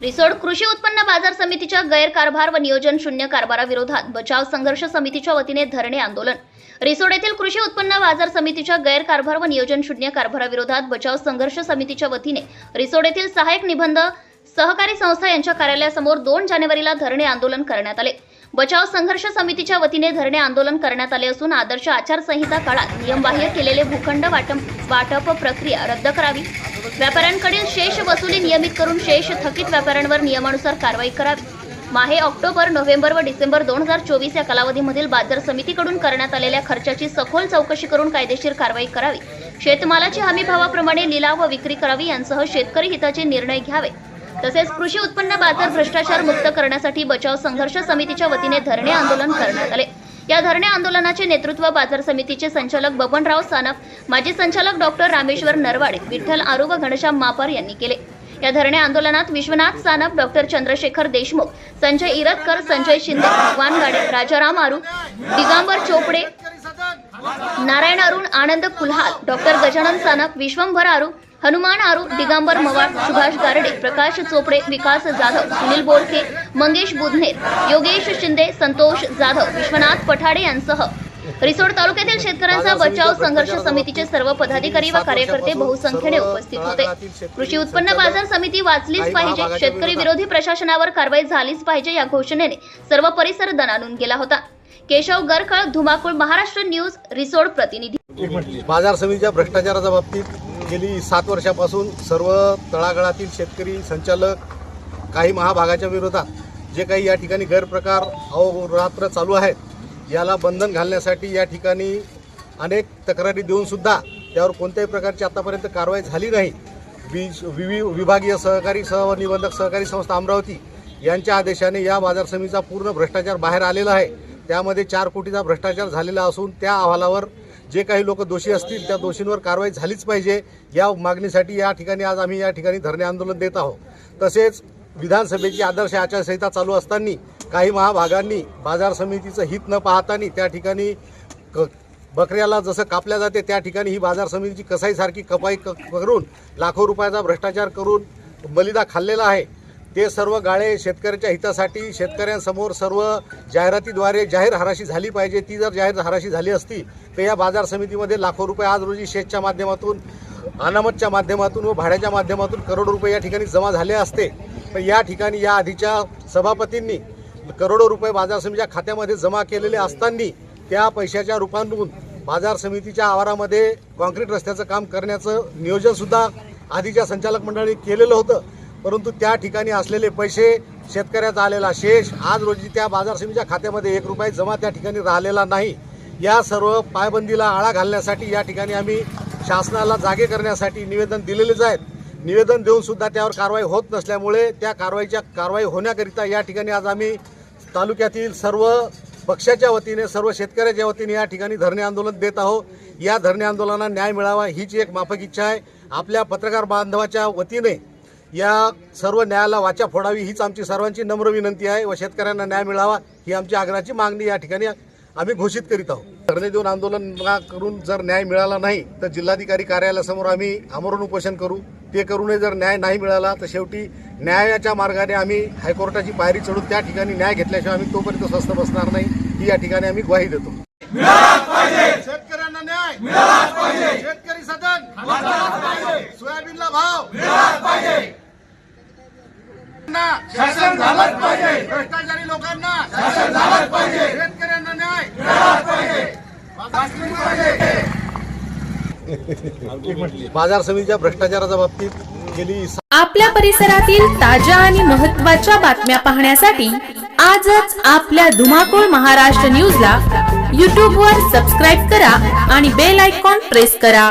रिसोड कृषी उत्पन्न बाजार समितीच्या गैरकारभार व नियोजन शून्य कारभाराविरोधात बचाव संघर्ष समितीच्या वतीने धरणे आंदोलन. रिसोड येथील कृषी उत्पन्न बाजार समितीच्या गैरकारभार व नियोजन शून्य कारभाराविरोधात बचाव संघर्ष समितीच्या वतीने रिसोड येथील सहाय्यक निबंध सहकारी संस्था यांच्या कार्यालयासमोर दोन जानेवारीला धरणे आंदोलन करण्यात आले. बचाव संघर्ष समितीच्या वतीने धरणे आंदोलन करण्यात आले असून आदर्श आचारसंहिता काळात नियमबाह्य केलेले भूखंड वाटप वाटप प्रक्रिया रद्द करावी. व्यापाऱ्यांकडील शेष वसुली नियमित करून शेष थकीत व्यापाऱ्यांवर नियमानुसार कारवाई करावी. माहे ऑक्टोबर नोव्हेंबर व डिसेंबर दोन हजार चोवीस या कालावधीमधील बाजार समितीकडून करण्यात आलेल्या खर्चाची सखोल चौकशी करून कायदेशीर कारवाई करावी. शेतमालाची हमी भावाप्रमाणे लिलाव व विक्री करावी यांसह शेतकरी हिताचे निर्णय घ्यावे. तसेच कृषी उत्पन्न बाजार भ्रष्टाचार मुक्त करण्यासाठी बचाव संघर्ष समितीच्या वतीने धरणे आंदोलन करण्यात आले. या धरणे आंदोलनाचे नेतृत्व बाजार समितीचे संचालक बबनराव सानप माजी संचालक डॉक्टर रामेश्वर नरवाडे विठ्ठल आरू व घनश्याम मापर यांनी केले. या धरणे आंदोलनात विश्वनाथ सानप डॉक्टर चंद्रशेखर देशमुख संजय इरतकर संजय शिंदे भगवान गाडे राजाराम आरू दिगांबर चोपडे नारायण अरुण आनंद कुल्हाल डॉक्टर गजानन सानप विश्वंभर आरू हनुमान आरू दिगंबर मवाळ सुभाष गारडे प्रकाश चोपडे विकास जाधव सुनील बोरखे मंगेश बुधनेर योगेश शिंदे संतोष जाधव विश्वनाथ पठाडे यांसह. रिसोड तालुक्यातील शेतकऱ्यांचा बचाव संघर्ष समितीचे सर्व पदाधिकारी व कार्यकर्ते बहुसंख्येने उपस्थित होते. कृषी उत्पन्न बाजार समिती वाचलीच पाहिजे शेतकरी विरोधी प्रशासनावर कारवाई झालीच पाहिजे या घोषणेने सर्व परिसर दणानून गेला होता. केशव गरखळ धुमाकूळ महाराष्ट्र न्यूज रिसोड प्रतिनिधी. बाजार समितीच्या भ्रष्टाचाराच्या बाबतीत गेली सात वर्षापासून सर्व तळागाळातील शेतकरी संचालक काही महाभागाच्या विरोधात जे काही या ठिकाणी गैरप्रकार अहोरात्र चालू आहेत याला बंधन घालण्यासाठी या ठिकाणी अनेक तक्रारी देऊनसुद्धा त्यावर कोणत्याही प्रकारची आतापर्यंत कारवाई झाली नाही. वि विवि विभागीय सहकारी सह निबंधक सहकारी संस्था अमरावती यांच्या आदेशाने या बाजार समितीचा पूर्ण भ्रष्टाचार बाहेर आलेला आहे. त्यामध्ये चार कोटीचा भ्रष्टाचार झालेला असून त्या अहवालावर जे काही लोक दोषी असतील त्या दोषींवर कारवाई झालीच पाहिजे. या मागणीसाठी या ठिकाणी आज आम्ही या ठिकाणी धरणे आंदोलन देत आहोत. तसेच विधानसभेची आदर्श आचारसंहिता चालू असताना काही महाभागांनी बाजार समितीचं हित न पाहताना त्या ठिकाणी क बकऱ्याला जसं कापल्या जाते त्या ठिकाणी ही बाजार समितीची कसाईसारखी कपाई क करून लाखो रुपयाचा भ्रष्टाचार करून बलिदा खाल्लेला आहे. ते सर्व गाळे शेतकऱ्याच्या हितासाठी शेतकऱ्यांसमोर सर्व जाहिरातीद्वारे जाहीर हाराशी झाली पाहिजे. ती जर जाहीर हाराशी झाली असती तर या बाजार समितीमध्ये लाखो रुपये आज रोजी शेतच्या माध्यमातून अनामतच्या माध्यमातून व भाड्याच्या माध्यमातून करोडो रुपये या ठिकाणी जमा झाले असते. पण या ठिकाणी या आधीच्या सभापतींनी करोडो रुपये बाजार समितीच्या खात्यामध्ये जमा केलेले असताना त्या पैशाच्या रूपांतून बाजार समितीच्या आवारामध्ये कॉन्क्रीट रस्त्याचं काम करण्याचं नियोजनसुद्धा आधीच्या संचालक मंडळाने केलेलं होतं. परंतु त्या ठिकाणी असलेले पैसे शेतकऱ्याचा आलेला शेष आज रोजी त्या बाजार समितीच्या खात्यामध्ये एक रुपये जमा त्या ठिकाणी राहिलेला नाही. या सर्व पायबंदीला आळा घालण्यासाठी या ठिकाणी आम्ही शासनाला जागे करण्यासाठी निवेदन दिलेलेच आहेत. निवेदन देऊनसुद्धा त्यावर कारवाई होत नसल्यामुळे त्या कारवाईच्या कारवाई होण्याकरिता या ठिकाणी आज आम्ही तालुक्यातील सर्व पक्षाच्या वतीने सर्व शेतकऱ्याच्या वतीने या ठिकाणी धरणे आंदोलन देत आहोत. या धरणे आंदोलनाला न्याय मिळावा हीच एक माफक इच्छा आहे. आपल्या पत्रकार बांधवाच्या वतीने या सर्व न्यायाला वाचा फोडावी हीच आमची सर्वांची नम्र विनंती आहे व शेतकऱ्यांना न्याय मिळावा ही आमची आग्रहाची मागणी या ठिकाणी आम्ही घोषित करीत आहोत. धरणे देऊन आंदोलन करून जर न्याय मिळाला नाही तर जिल्हाधिकारी कार्यालयासमोर आम्ही आमरण उपोषण करू. ते करूनही जर न्याय नाही मिळाला तर शेवटी न्यायाच्या मार्गाने आम्ही हायकोर्टाची पायरी चढून त्या ठिकाणी न्याय घेतल्याशिवाय आम्ही तोपर्यंत स्वस्थ बसणार नाही ही या ठिकाणी आम्ही ग्वाही देतो शेतकऱ्यांना न्याय शेतकरी सदन सोयाबीनला भाव शासन झालंच पाहिजे. भ्रष्टाचारी लोकांना शासन झालंच पाहिजे. शेतकऱ्यांना न्याय. पाहिजे. बाजार समितीच्या भ्रष्टाचाराच्या बाबतीत गेली आपल्या परिसरातील ताज्या आणि महत्त्वाच्या बातम्या पाहण्यासाठी आजच आपल्या धुमाकूळ महाराष्ट्र न्यूजला यूट्यूबवर सबस्क्राईब करा आणि बेल आयकॉन प्रेस करा.